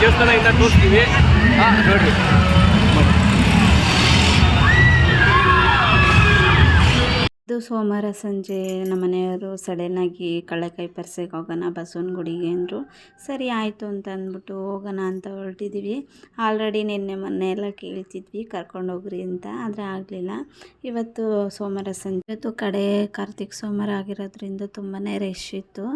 ದೇವಸ್ಥಾನದಿಂದ ತೋರಿಸ್ತೀವಿ. ಹಾಂ ನೋಡಿರಿ. ಸೋಮವಾರ ಸಂಜೆ ನಮ್ಮ ಮನೆಯವರು ಸಡನ್ನಾಗಿ ಕಳ್ಳೆಕಾಯಿ ಪರ್ಸೆಗೆ ಹೋಗೋಣ, ಬಸವನ ಗುಡಿಗೆ ಅಂದರು. ಸರಿ ಆಯಿತು ಅಂತ ಅಂದ್ಬಿಟ್ಟು ಹೋಗೋಣ ಅಂತ ಹೊರಟಿದ್ದೀವಿ ಆಲ್ರೆಡಿ ನಿನ್ನೆ ಮೊನ್ನೆ ಎಲ್ಲ ಕೇಳ್ತಿದ್ವಿ ಕರ್ಕೊಂಡೋಗ್ರಿ ಅಂತ. ಆದರೆ ಆಗಲಿಲ್ಲ. ಇವತ್ತು ಸೋಮವಾರ ಸಂಜೆ. ಇವತ್ತು ಕಡೆ ಕಾರ್ತಿಕ್ ಸೋಮವಾರ ಆಗಿರೋದ್ರಿಂದ ತುಂಬಾ ರಶ್ ಇತ್ತು.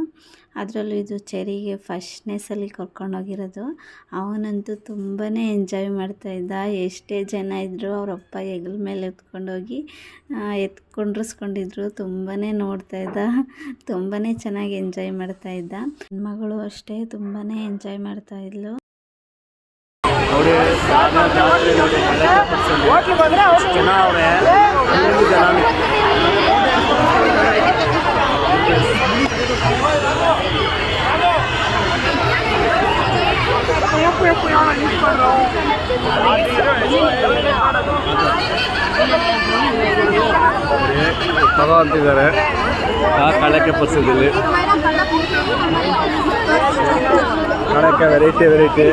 ಅದರಲ್ಲೂ ಇದು ಚೆರಿಗೆ ಫಸ್ಟ್ನೇ ಸಲ ಕರ್ಕೊಂಡೋಗಿರೋದು ಅವನಂತೂ ತುಂಬಾ ಎಂಜಾಯ್ ಮಾಡ್ತಾಯಿದ್ದ ಎಷ್ಟೇ ಜನ ಇದ್ದರೂ ಅವರಪ್ಪ ಹೆಗಲ ಮೇಲೆ ಎತ್ಕೊಂಡೋಗಿ ತುಂಬಾ ನೋಡ್ತಾ ಇದ್ದ ತುಂಬಾನೇ ಚೆನ್ನಾಗಿ ಎಂಜಾಯ್ ಮಾಡ್ತಾ ಇದ್ದ. ನನ್ನ ಮಗಳು ಅಷ್ಟೇ ತುಂಬಾನೇ ಎಂಜಾಯ್ ಮಾಡ್ತಾ ಇದ್ಲು ನೋಡಿ ಜಾತ್ರೆ ನೋಡಿ ಎಷ್ಟು ಜನ ಅವರೇ ಎಲ್ಲರಿಗೂ ಜನನೇ ತಗೋ ಅಂತಿದ್ದಾರೆ ಆ ಕಳಕ್ಕೆ ಪರ್ಸದಲ್ಲಿ ಕಳಕ್ಕೆ ವೆರೈಟಿ ವೆರೈಟಿ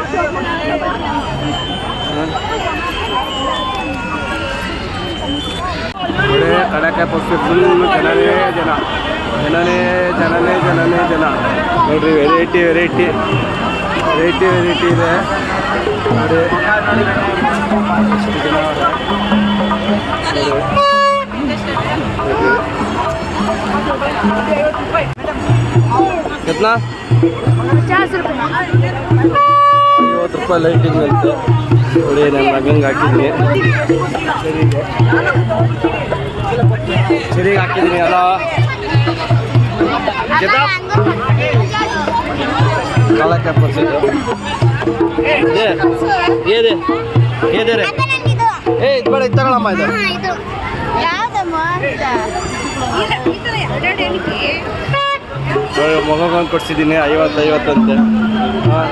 ನೋಡಿ ಕಡಕೆ ಪಕ್ಷಿ ಫುಲ್ ಜನನೇ ಜನ ಜನನೇ ಜನನೇ ಜನನೇ ಜನ ನೋಡ್ರಿ ವೆರೈಟಿ ವೆರೈಟಿ ವೆರೈಟಿ ವೆರೈಟಿ ಇದೆ ನೋಡಿ कितना ಐವತ್ತು ರೂಪಾಯಿ ಲೈಟಿಂಗ್ ಅಂತ ನೋಡಿ ನನ್ನ ಮಗಂಗೆ ಹಾಕಿದ್ದೀನಿ ಸರಿಗೆ ಸರಿಗೆ ಹಾಕಿದ್ದೀನಿ ಅಲ್ಲ ಕಾಲಕ್ಕೆ ಪರ್ಸಿದ್ದು ಏ ಏದೆ ಏದೆ ರೀ ಏ ಇದು ಬೇಡ ಇದು ತಗೊಳಮ್ಮ ಇದು ಇದು ಯಾವ್ದಮ್ಮ ಮಗಂಗೆ ಕೊಡ್ಸಿದ್ದೀನಿ ಐವತ್ತು ಐವತ್ತಂತೆ ಹಾಂ.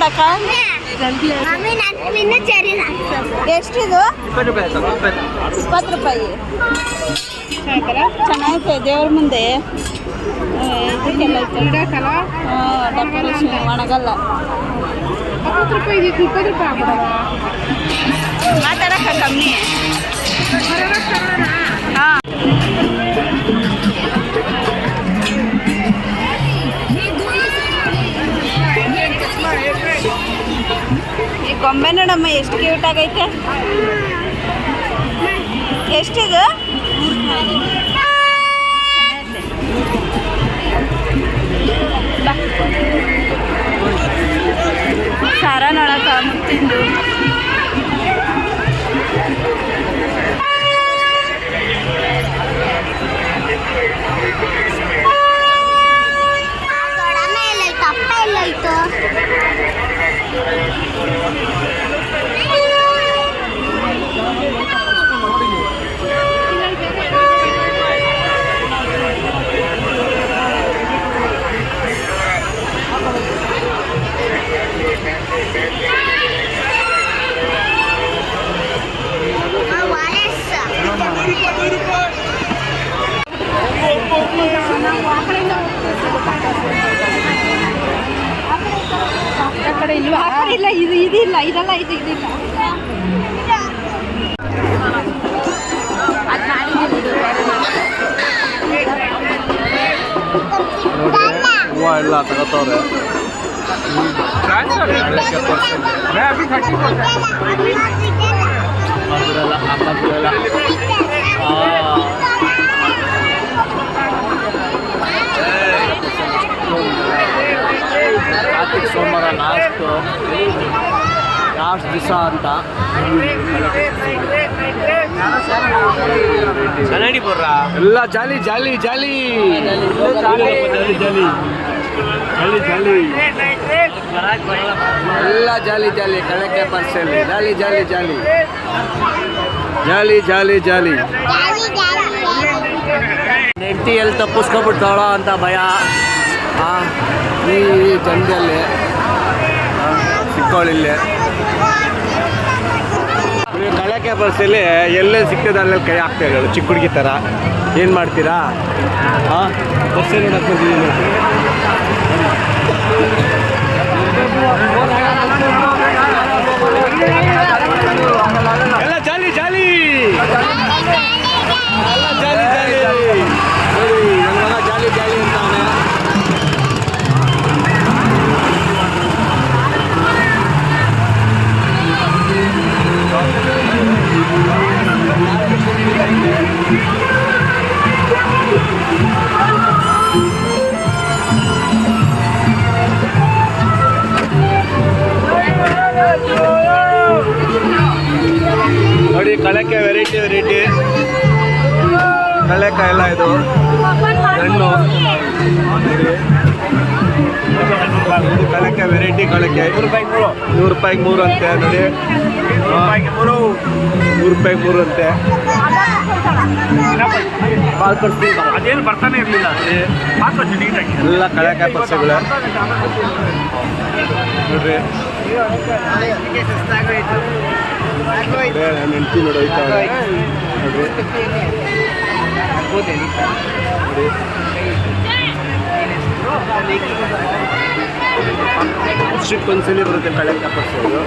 ಇದು ಹೂವ ನೋಡಕ್ಕ ಮಮ್ಮಿ ನಾನು ಇನ್ನು ಚರಿ ಎಷ್ಟಿದು ಇಪ್ಪತ್ತು ರೂಪಾಯಿ ಚೆನ್ನಾಗೈತೆ ದೇವ್ರ ಮುಂದೆ ಆ, ಇದಕ್ಕೆಲ್ಲ ಡೆಕೋರೇಷನ್ ಒಣಗಲ್ಲ ಮಾತಾಡಕ್ಕ ಕಮ್ಮಿ ಹಾಂ ಗೊಂಬೆ ನೋಡಮ್ಮ ಎಷ್ಟು ಕ್ಯೂಟ್ ಆಗೈತೆ ಎಷ್ಟಿದು ಸಾರ ನೋಡಕ್ಕ ಮುತ್ತಿಂದು ಇಲ್ಲ すごい。बता रहा है अभी थर्टी ಕಾರ್ತಿಕ್ ಸೋಮವಾರ ಲಾಸ್ಟು ಲಾಸ್ಟ್ ದಿವಸ ಅಂತ ಎಲ್ಲ ಜಾಲಿ ಜಾಲಿ ಜಾಲಿ ಜಾಲಿ ಜಾಲಿ ಎಲ್ಲ ಜಾಲಿ ಜಾಲಿ, ಕಳಕೆ ಪರ್ಸಲ್ಲಿ. ಜಾಲಿ ಜಾಲಿ ಜಾಲಿ. ಜಾಲಿ ಜಾಲಿ ಜಾಲಿ. ನೆಂಟಿ ಎಲ್ಲಿ ತಪ್ಪಿಸ್ಕೊಬಿಡ್ತಾಳೋ ಅಂತ ಭಯ. ಈ ಜನದಲ್ಲಿ. ಸಿಕ್ಕೋಳಿಲ್ಲೇ. ಕಳಕೆ ಬಸ್ಸಲ್ಲಿ ಎಲ್ಲೇ ಸಿಕ್ತದೆ ಅಲ್ಲಲ್ಲಿ ಕೈ ಹಾಕ್ತಾ ಇರೋದು, ಚಿಕ್ಕ ಹುಡುಗಿ ಥರ ಏನು ಮಾಡ್ತೀರಾ? ಹಾಂ ಬಸ್ಸಲ್ಲಿ ನೋಡಕ್ಕೆ ಬಂದಿದ್ದೀನಿ ಎಲ್ಲ ಕಳೆಕ ಎಲ್ಲ ಇದು. ಹಣ್ಣು. ಇದು ಕಳಕೆ ವೆರೈಟಿ ಕಳಕೆ. ನೂರು ರೂಪಾಯಿ ಮೂರು ನೂರು ರೂಪಾಯಿಗೆ ಮೂರು ಅಂತೆ ನೋಡಿ. ನೂರು ರೂಪಾಯಿಗೆ ಮೂರು ಅಂತೆ. ಅದೇನು ಬರ್ತಾನೆ ಇರಲಿಲ್ಲ. ಎಲ್ಲ ಕಳೆಕಾಯಿ ಪಕ್ಷಗಳು. ನೋಡ್ರಿ. ನನ್ನ ಹೆಂಡತಿ ನೋಡಿ ಹೋಯ್ತಾಳೆ. ನೋಡ್ರಿ ನೋಡಿ. ವರ್ಷಕ್ಕೆ ಒಂದ್ಸಲಿ ಬರುತ್ತೆ ಕಳೆ ಪಕ್ಷಗಳು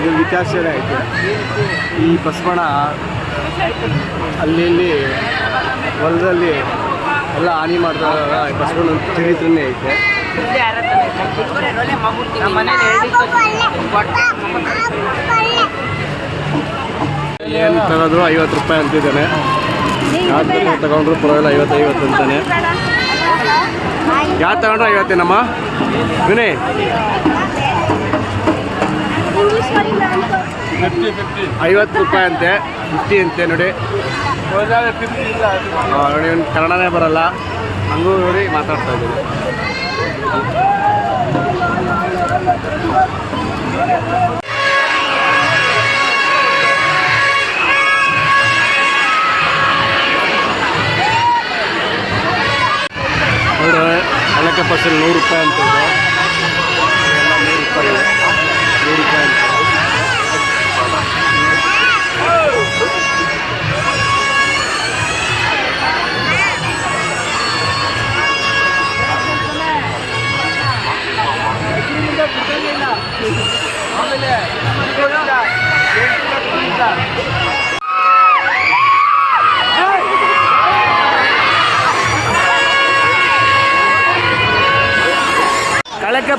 ಇದು ಐತೆ ಈ ಬಸವಣ್ಣ ಅಲ್ಲಿ ಇಲ್ಲಿ ಹೊಲದಲ್ಲಿ ಎಲ್ಲ ಹಾನಿ ಮಾಡಿದಾಗ ಬಸವಣ್ಣ ಚರಿತ್ರನೇ ಐತೆ ಏನು ತಗೊಂಡ್ರು ಐವತ್ತು ರೂಪಾಯಿ ಅಂತಿದ್ದಾನೆ. ಯಾವ್ದು ತಗೊಂಡ್ರು ಪರವಾಗಿಲ್ಲ ಐವತ್ತು ಐವತ್ತು ಅಂತಾನೆ. ಯಾವ್ದು ತಗೊಂಡ್ರು ಐವತ್ತೇನಮ್ಮ? ವಿನಯ್. ಐವತ್ತು ರೂಪಾಯಿ ಅಂತೆ ಫಿಫ್ಟಿ ಅಂತೆ ನೋಡಿ. ನೋಡಿ ಒಂದು ಕನ್ನಡನೇ ಬರಲ್ಲ. ಹಂಗೂ ನೋಡಿ ಮಾತಾಡ್ತಾ ಇದ್ದೀನಿ. ನೋಡಿ ಅಲಕ್ಕೆ ಪರ್ಸೆಂಟ್ ನೂರು ರೂಪಾಯಿ ಅಂತ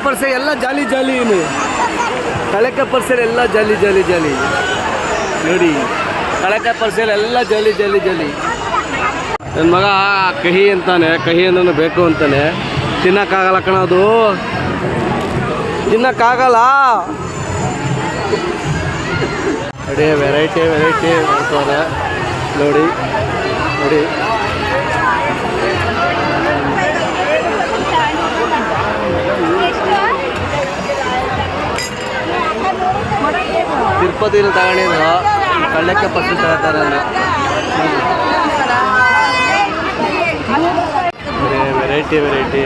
ಪರ್ಸೆ ಎಲ್ಲ ಜಾಲಿ ಜಾಲಿ ಇನ್ನು ಕಳಕ ಪರ್ಸೆಲ್ ಎಲ್ಲ ಜಾಲಿ ಜಾಲಿ ಜಾಲಿ. ನೋಡಿ, ಕಳಕ ಪರ್ಸೆಲ್ ಎಲ್ಲ ಜಾಲಿ ಜಾಲಿ ಜಾಲಿ. ನನ್ನ ಮಗ ಕಹಿ ಅಂತಾನೆ, ಕಹಿ ಅನ್ನೋನು ಬೇಕು ಅಂತಾನೆ. ತಿನ್ನಕ್ಕಾಗಲ್ಲ ಕಣದು ತಿನ್ನಕ್ಕಾಗಲ್ಲ. ನೋಡಿ ವೆರೈಟಿ ವೆರೈಟಿ ಮಾಡ್ತಾರೆ ನೋಡಿ ನೋಡಿ. ತಿರುಪತಿಲಿ ತಗೊಂಡಿದ್ರು ಕಳ್ಳಕ್ಕೆ ಪಕ್ಷ ತಗೋತಾರೆ ಅಲ್ಲಿ ವೆರೈಟಿ ವೆರೈಟಿ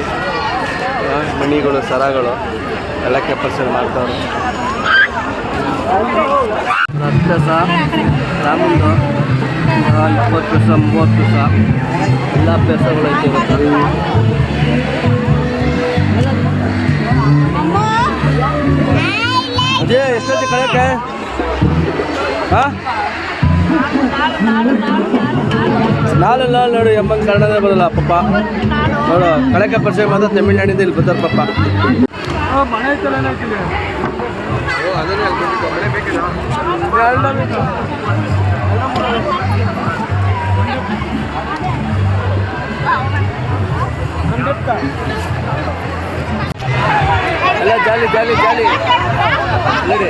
ಮಣಿಗಳು ಸರಗಳು ಕಳ್ಳಕ್ಕೆ ಪರ್ಸಲ್ ಮಾಡ್ತಾರೆ ಹತ್ತು ಸಹ ರಾಮಂದು ಇಪ್ಪತ್ತು ದಿವಸ ಮೂವತ್ತು ದಿವಸ ಎಲ್ಲ ಅಭ್ಯಾಸಗಳು ಐತೆ ಅದೇ ಎಷ್ಟೊತ್ತಿ ಕಳಕ್ಕೆ ಹಾಂ? ನಾಲ್ ನಾಳೆ ನೋಡು ಎಂಬಂಗೆ ಕನ್ನಡದ ಬರಲ್ಲ ಪಪ್ಪ ನೋಡು ಕಳಕ ಪರಿಚಯ ಮಾತ್ರ ತಮಿಳ್ನಾಡಿಂದ ಇಲ್ಲಿ ಬರ್ತಾರೆ ಪಪ್ಪ ಎಲ್ಲ ಜಾಲಿ ಜಾಲಿ ಜಾಲಿ. ನೋಡಿ.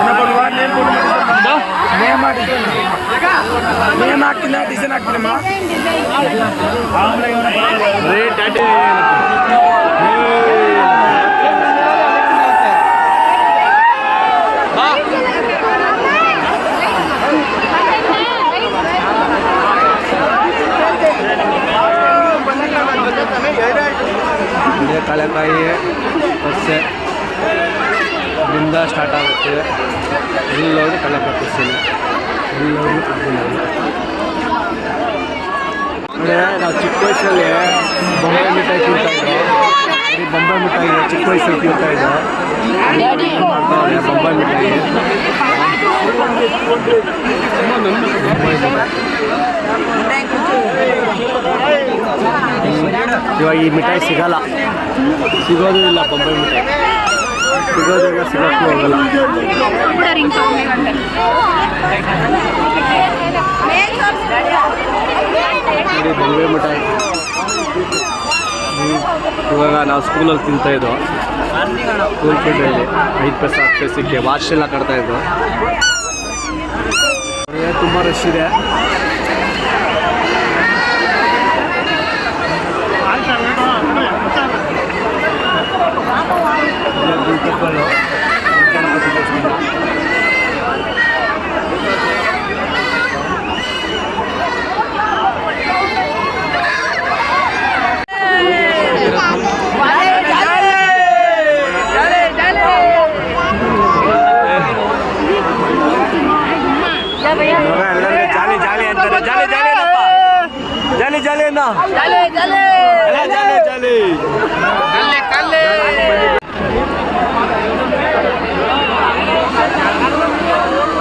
ಇಷ್ಟಮ್ಮ ಅಣ್ಣ ಯಾವ್ದು ಕಿವಿನೇ ಕೇಳಿಸ್ತಾರೆ ನೇಮ್ ಹಾಕ್ತೀನಿ ಡಿಸೈನ್ ಹಾಕ್ತೀನಮ್ಮ ಬರೀ ಟ್ಯಾಟೆ ಇದೆ ಕಳೆಕಾಯಿ ಸಸ್ಯ ಇದರಿಂದ ಸ್ಟಾರ್ಟ್ ಆಗುತ್ತೆ. ಎಲ್ಲರೂ ಕಳೆಕಾಯಿ ಸಸ್ಯನೇ ಎಲ್ಲೋದು ಅಂದರೆ ನಾವು ಚಿಕ್ಕ ವಯಸ್ಸಲ್ಲಿ ಬೊಂಬೆ ಮಿಠಾಯಿ ತಿಂತಾ ಇದ್ದೋ ಬರೀ ಬೊಂಬೆ ಮಿಠಾಯಿ ಚಿಕ್ಕ ವಯಸ್ಸಲ್ಲಿ ತಿಂತಾ ಇದ್ದೋ ಮಾಡ್ತಾವ್ರೆ ಬೊಂಬೆ ಮಿಠಾಯಿ? ಬೊಂಬೆ ಮಿಠಾಯಿ. ಇವಾಗ ಈ ಮಿಠಾಯಿ ಸಿಗಲ್ಲ. ಸಿಗೋದು ಇಲ್ಲ ಬೊಂಬೆ ಮಿಠಾಯಿ. ಸಿಗೋದು ಜಾಗ ಸಿಗೋಕ್ಕೂ ಹೋಗಲ್ಲ. ನೋಡಿ, ಬೆಂಗಳೂರು. ಇವಾಗ ನಾವು ಸ್ಕೂಲಲ್ಲಿ ತಿಂತಾ ಇದ್ದೋ ಸ್ಕೂಲ್ ಫುಡ್ಡಲ್ಲಿ ಐದು ಪೈಸೆ, ಹತ್ತು ಪೈಸಕ್ಕೆ ವಾಶ್ ಎಲ್ಲ ಕಟ್ತಾ ಇದ್ದೋ ತುಂಬ ರಶ್ ಇದೆ. ಇದೆ ಗುಲ್ಕಪ್ಪಲು, ಗಣಪತಿ ದೇವಸ್ಥಾನ. ಇವಾಗ ಎಲ್ಲರಿಗೂ ಜಾಲಿ ಜಾಲಿ ಅಂತಾರೆ ಜಾಲಿ ಜಾಲಿ ಏನಪ್ಪ ಜಾಲಿ ಜಾಲಿ ಅನ್ನ ಎಲ್ಲ ಜಾಲಿ ಜಾಲಿ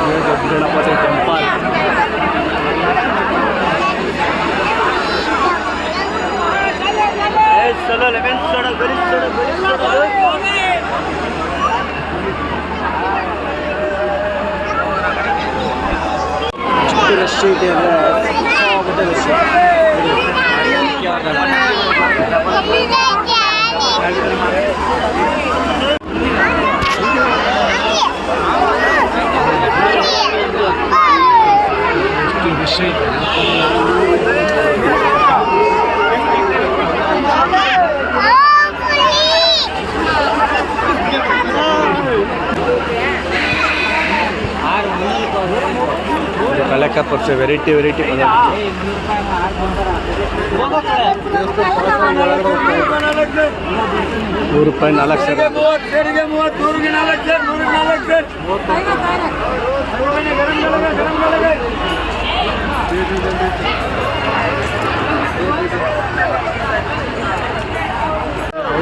ಇದು ದೊಡ್ಡ ಗಣಪತಿ ಟೆಂಪಲ್ ಎಷ್ಟು ರಶ್ ಇದೆ ಅಂದರೆ ಸಿಕ್ಕಾಪಟ್ಟೆ ರಶ್ ಎಷ್ಟು ರಶ್ ಇದೆ ಇದು ಕಲೆಕ ಪರ್ಸೆ ವೆರೈಟಿ ವೆರೈಟಿ ನೂರು ರೂಪಾಯಿ ನಾಲ್ಕು ಸಾವಿರ.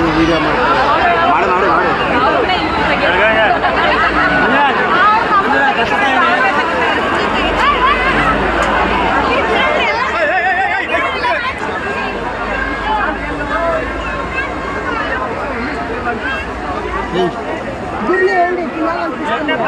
ವಿಡಿಯೋ ಮಾಡ್ತಾರೆ ಮಾಡು ಮಾಡು ಮಾಡು ತಳ್ಕೊಳ್ತದೆ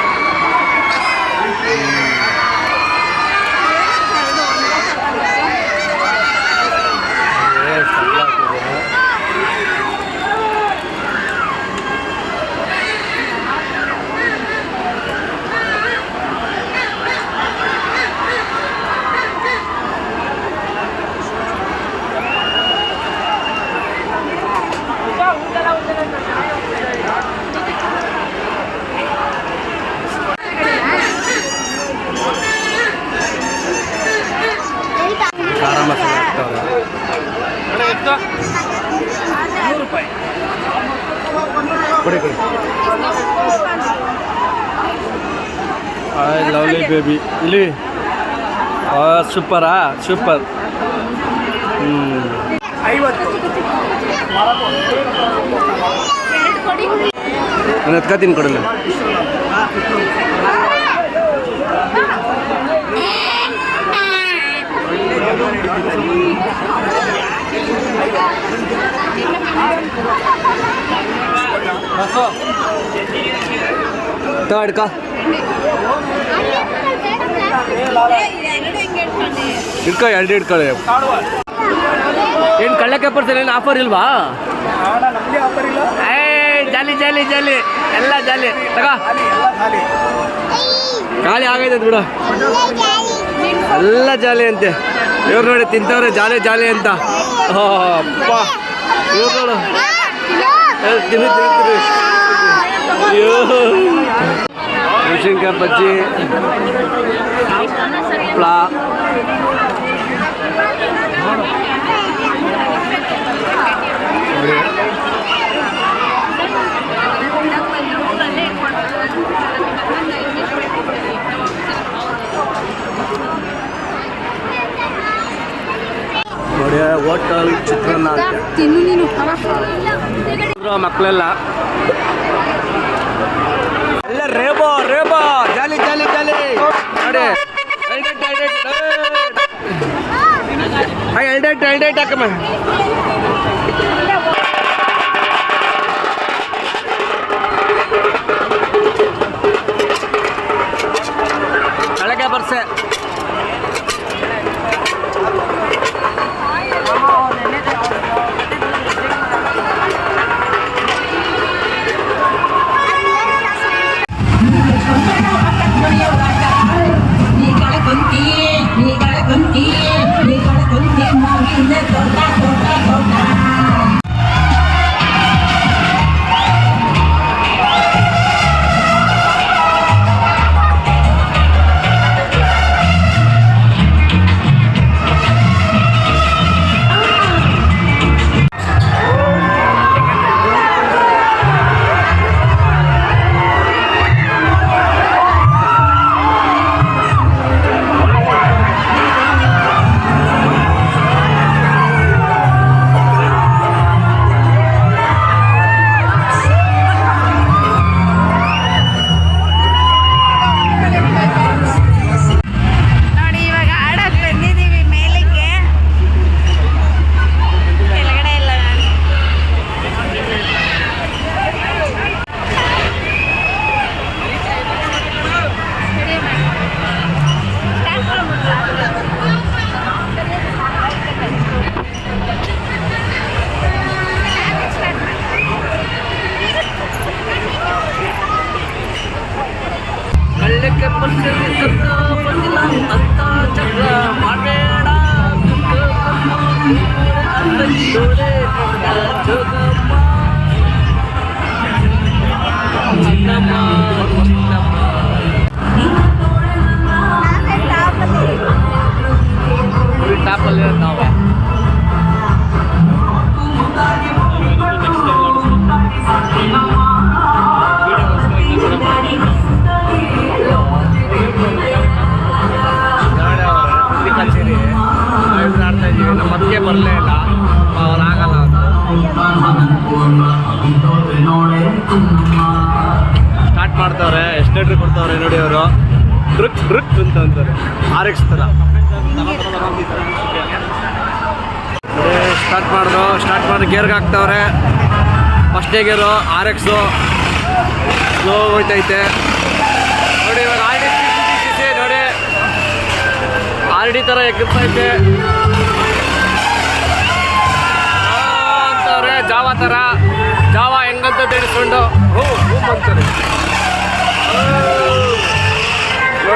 ಬೇಬಿ ಇಲ್ಲಿ. ಸೂಪರಾ ಸೂಪರ್ ನಾನು ಎತ್ಕೊತೀನಿ ಕೊಡಲ್ಲ. ತಗೋ ಹಿಡ್ಕೊ, ಎರಡು ಇಟ್ಕೊಳ್ಳಿ ಏನು ಕಳ್ಳಕ್ಕೆ ಪರ್ಸನ್ ಏನು ಆಫರ್ ಇಲ್ವಾ? ಏ, ಜಾಲಿ ಜಾಲಿ ಜಾಲಿ. ಎಲ್ಲ ಜಾಲಿ. ತಗೋ. ಖಾಲಿ ಆಗೈತೆ ಬಿಡ. ಎಲ್ಲ ಜಾಲಿ ಅಂತೆ. ಇವ್ರು ನೋಡಿ ತಿಂತವ್ರೆ ಜಾಲಿ ಜಾಲಿ ಅಂತ. ಅಪ್ಪ. ಇವ್ರು ನೋಡು. ತಿನ್ನು ತಿನ್ನು ಅಯ್ಯೋ. ಮೆಣಸಿನ್ಕಾಯಿ ಬಜ್ಜಿ ಹಪ್ಳ ಹೋಟಲ್ ಚಿತ್ರಾನ್ನ ಮಕ್ಕಳೆಲ್ಲ. ಎಲ್ಲ ರೇಬೋ ರೇಬೋ ಜಾಲಿ ಜಾಲಿ ಜಾಲಿ. ನೋಡಿ. I ended, ended, I come on. ಮಾಡ್ತಾವ್ರೆ, ಎಸ್ಟೇಟ್ರಿ ಕೊಡ್ತಾವ್ರೆ ನೋಡಿ ಅವರು. ಡ್ರಿಕ್ ಡ್ರಿಕ್ ಅಂತ ಅಂತಾರೆ. ಆರ್ ಎಕ್ಸ್ ಥರ ಸ್ಟಾರ್ಟ್ ಮಾಡಿದ್ರು ಸ್ಟಾರ್ಟ್ ಮಾಡಿ ಗೇರ್ಗೆ ಹಾಕ್ತಾವ್ರೆ. ಫಸ್ಟೇ ಗೇರು ಆರ್ ಎಕ್ಸು ಸ್ಲೋ ಹೋಯ್ತೈತೆ. ನೋಡಿ, ಇವಾಗ ಆರ್ ಡಿ ನೋಡಿ. ಆರ್ ಡಿ ಥರ ಎಗ್ಗಿರ್ತೈತೆ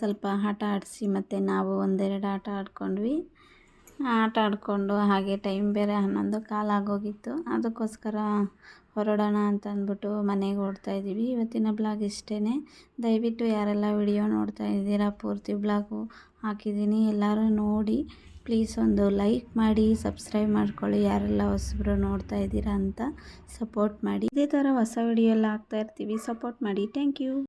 ಸ್ವಲ್ಪ ಆಟ ಆಡಿಸಿ ಮತ್ತು ನಾವು ಒಂದೆರಡು ಆಟ ಆಡ್ಕೊಂಡ್ವಿ. ಆಟ ಆಡಿಕೊಂಡು ಹಾಗೆ ಟೈಮ್ ಬೇರೆ ಹನ್ನೊಂದು ಕಾಲಾಗೋಗಿತ್ತು ಅದಕ್ಕೋಸ್ಕರ ಹೊರಡೋಣ ಅಂತ ಅಂದ್ಬಿಟ್ಟು ಮನೆಗೆ ಓಡ್ತಾ ಇದ್ದೀವಿ. ಇವತ್ತಿನ ಬ್ಲಾಗ್ ಇಷ್ಟೇ ದಯವಿಟ್ಟು ಯಾರೆಲ್ಲ ವಿಡಿಯೋ ನೋಡ್ತಾ ಇದ್ದೀರಾ, ಪೂರ್ತಿ ಬ್ಲಾಗು ಹಾಕಿದ್ದೀನಿ. ಎಲ್ಲರೂ ನೋಡಿ ಪ್ಲೀಸ್ ಒಂದು ಲೈಕ್ ಮಾಡಿ ಸಬ್ಸ್ಕ್ರೈಬ್ ಮಾಡ್ಕೊಳ್ಳಿ. ಯಾರೆಲ್ಲ ಹೊಸಬ್ರು ನೋಡ್ತಾ ಇದ್ದೀರಾ ಅಂತ ಸಪೋರ್ಟ್ ಮಾಡಿ. ಇದೇ ಥರ ಹೊಸ ವಿಡಿಯೋ ಎಲ್ಲ ಹಾಕ್ತಾ ಇರ್ತೀವಿ. ಸಪೋರ್ಟ್ ಮಾಡಿ. Thank you